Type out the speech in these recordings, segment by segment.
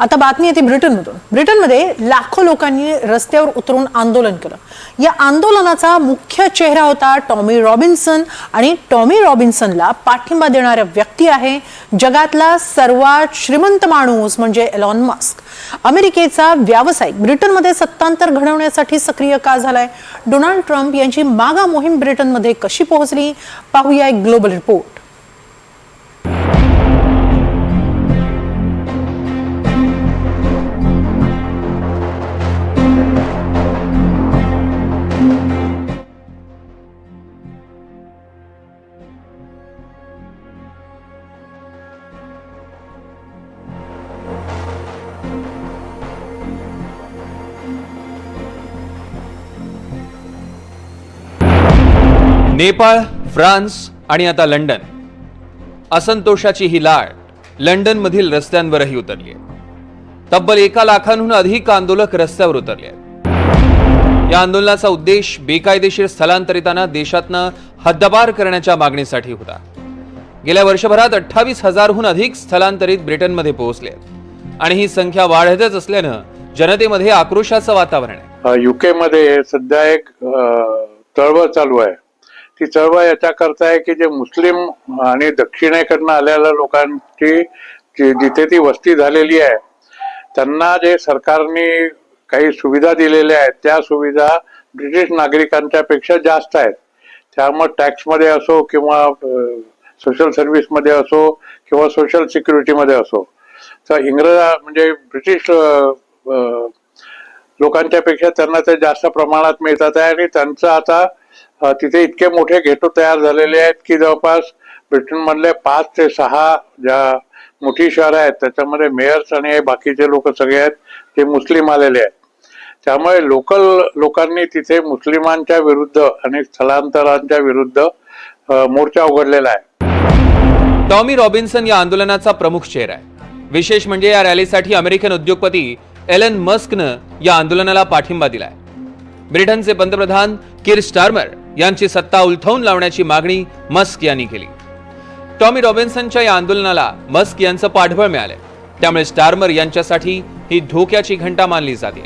आता बातमी येते ब्रिटनमधून. ब्रिटनमध्ये लाखो लोकांनी रस्त्यावर उतरून आंदोलन केलं. या आंदोलनाचा मुख्य चेहरा होता टॉमी रॉबिन्सन आणि टॉमी रॉबिन्सनला पाठिंबा देणाऱ्या व्यक्ती आहे जगातला सर्वात श्रीमंत माणूस म्हणजे एलॉन मस्क अमेरिकेचा व्यावसायिक ब्रिटनमध्ये सत्तांतर घडवण्यासाठी सक्रिय का झालाय? डोनाल्ड ट्रम्प यांची मागा मोहीम ब्रिटनमध्ये कशी पोहोचली? पाहूया एक ग्लोबल रिपोर्ट. नेपाळ फ्रान्स आणि आता लंडन. असंतोषाची ही लाट लंडनमधील रस्त्यांवरही उतरली आहे. तब्बल एका लाखांहून अधिक आंदोलक रस्त्यावर उतरले आहेत. या आंदोलनाचा उद्देश बेकायदेशीर स्थलांतरितांना देशातनं हद्दबार करण्याच्या मागणीसाठी होता. गेल्या वर्षभरात अठ्ठावीस हजारहून अधिक स्थलांतरित ब्रिटनमध्ये पोहोचले आणि ही संख्या वाढतच असल्यानं जनतेमध्ये आक्रोशाचं वातावरण आहे. युके मध्ये सध्या एक चळवळ चालू आहे. ती चळवळ याच्याकरता आहे की जे मुस्लिम आणि दक्षिणेकडनं आलेल्या लोकांची जिथे ती वस्ती झालेली आहे त्यांना जे सरकारने काही सुविधा दिलेल्या आहेत त्या सुविधा ब्रिटिश नागरिकांच्या पेक्षा जास्त आहेत. त्यामुळे टॅक्समध्ये असो किंवा सोशल सर्व्हिसमध्ये असो किंवा सोशल सिक्युरिटीमध्ये असो. तर इंग्रज म्हणजे ब्रिटिश लोकांच्या पेक्षा त्यांना ते जास्त प्रमाणात मिळतात आहे आणि त्यांचं आता तिथे इतके मोठे घेटो तयार झालेले आहेत की जवळपास ब्रिटनमधले पाच ते सहा ज्या मोठी शहरं आहेत त्याच्यामध्ये मेयर्स आणि बाकीचे लोक सगळे आहेत ते मुस्लिम आलेले आहेत. त्यामुळे लोकल लोकांनी तिथे मुस्लिमांच्या विरुद्ध आणि स्थलांतरांच्या विरुद्ध मोर्चा उघडलेला आहे. टॉमी रॉबिन्सन या आंदोलनाचा प्रमुख चेहरा आहे. विशेष म्हणजे या रॅलीसाठी अमेरिकन उद्योगपती एलन मस्कनं या आंदोलनाला पाठिंबा दिलाय. ब्रिटनचे पंतप्रधान किर स्टार्मर यांची सत्ता उलथवून लावण्याची मागणी मस्क यांनी केली. टॉमी रॉबिन्सनच्या या आंदोलनाला मस्क यांचं पाठबळ मिळालंय. त्यामुळे स्टार्मर यांच्यासाठी ही धोक्याची घंटा मानली जाते.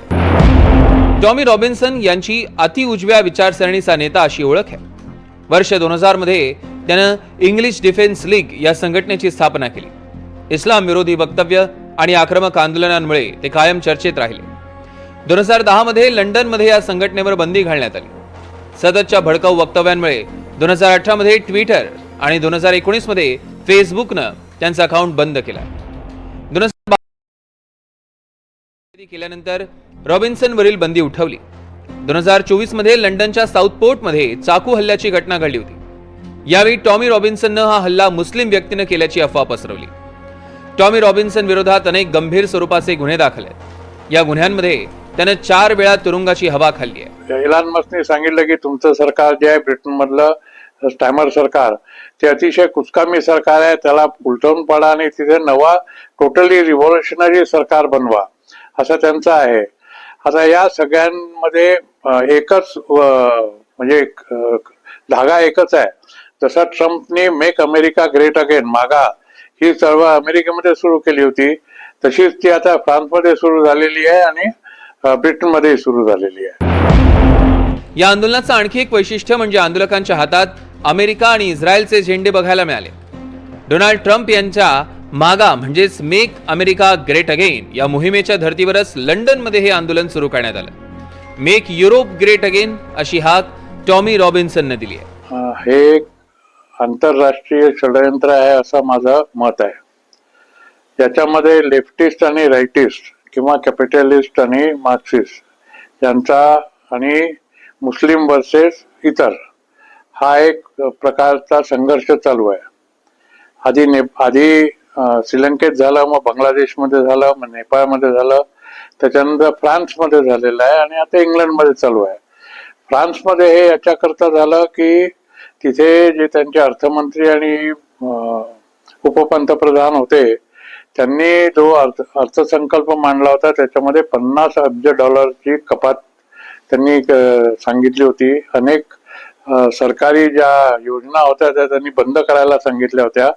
टॉमी रॉबिन्सन यांची अति उजव्या विचारसरणीचा नेता अशी ओळख आहे. वर्ष दोन हजारमध्ये त्यानं इंग्लिश डिफेन्स लीग या संघटनेची स्थापना केली. इस्लाम विरोधी वक्तव्य आणि आक्रमक आंदोलनांमुळे ते कायम चर्चेत राहिले. दोन हजार दहा मध्ये लंडनमध्ये या संघटनेवर बंदी घालण्यात आली. सततच्या भडकाऊ वक्तव्यांमुळे दोन हजार अठरामध्ये ट्विटर आणि दोन हजार एकोणीसमध्ये फेसबुकनं त्यांचा अकाउंट बंद केला दोन हजार केल्यानंतर रॉबिन्सनवरील बंदी उठवली. दोन हजार चोवीसमध्ये लंडनच्या साऊथ पोर्टमध्ये चाकू हल्ल्याची घटना घडली होती. यावेळी टॉमी रॉबिन्सननं हा हल्ला मुस्लिम व्यक्तीनं केल्याची अफवा पसरवली. टॉमी रॉबिन्सन विरोधात अनेक गंभीर स्वरूपाचे गुन्हे दाखल आहेत. या गुन्ह्यांमध्ये त्यानं चार वेळा तुरुंगाची हवा खाल्ली आहे. इलान मस्कने सांगितलं की तुमचं सरकार जे आहे ब्रिटनमधलं स्टॅमर सरकार ते अतिशय कुचकामी सरकार आहे. त्याला उलटवून पाडा आणि तिथे नवा टोटली रिव्होल्युशनरी सरकार बनवा असं त्यांचं आहे. आता या सगळ्यांमध्ये एकच म्हणजे धागा एकच आहे. जसा ट्रम्पने make America great again MAGA ही चळवळ अमेरिकेमध्ये सुरू केली होती तशीच ती आता फ्रान्समध्ये सुरू झालेली आहे आणि अं, ब्रिटनमध्येही सुरू झालेली आहे. या आंदोलनाचं आणखी एक वैशिष्ट्य म्हणजे आंदोलकांच्या हातात अमेरिका आणि इस्रायलचे झेंडे बघायला मिळाले. डोनाल्ड ट्रम्प यांच्या मागा म्हणजेच मेक अमेरिका ग्रेट अगेन या मोहिमेच्या धर्तीवरच लंडनमध्ये हे आंदोलन सुरू करण्यात आलं. मेक युरोप ग्रेट अगेन अशी हाक टॉमी रॉबिन्सननं दिली आहे. हे एक आंतरराष्ट्रीय षडयंत्र आहे असं माझं मत आहे. याच्यामध्ये लेफ्टिस्ट आणि राईटिस्ट किंवा कॅपिटलिस्ट आणि मार्क्सिस्ट यांचा आणि मुस्लिम वर्सेस इतर हा एक प्रकारचा संघर्ष चालू आहे. आधी ने आधी श्रीलंकेत झालं मग बांगलादेशमध्ये झालं मग नेपाळमध्ये झालं त्याच्यानंतर फ्रान्समध्ये झालेलं आहे आणि आता इंग्लंडमध्ये चालू आहे. फ्रान्समध्ये हे याच्याकरता झालं की तिथे जे त्यांचे अर्थमंत्री आणि उपपंतप्रधान होते त्यांनी जो अर्थ अर्थसंकल्प मांडला होता त्याच्यामध्ये पन्नास अब्ज डॉलरची कपात त्यांनी सांगितली होती. अनेक सरकारी ज्या योजना होत्या त्या त्यांनी बंद करायला सांगितल्या होत्या.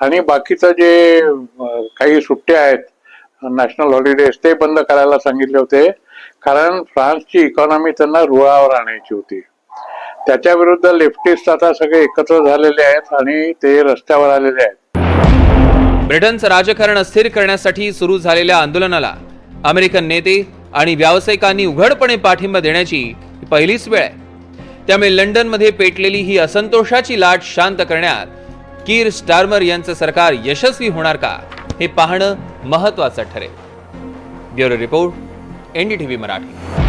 आणि बाकीचं जे काही सुट्ट्या आहेत नॅशनल हॉलिडेज ते बंद करायला सांगितले होते. कारण फ्रान्सची इकॉनॉमी त्यांना रुळावर आणायची होती. त्याच्या विरुद्ध लेफ्टिस्ट आता सगळे एकत्र झालेले आहेत आणि ते रस्त्यावर आलेले आहेत. ब्रिटनचं राजकारण अस्थिर करण्यासाठी सुरू झालेल्या आंदोलनाला अमेरिकन नेते आणि व्यावसायिकांनी उघडपणे पाठिंबा देण्याची पहिलीच वेळ आहे. त्यामुळे लंडनमध्ये पेटलेली ही असंतोषाची लाट शांत करण्यात कीर स्टार्मर यांचं सरकार यशस्वी होणार का हे पाहणं महत्वाचं ठरेल. Bureau report NDTV Marathi.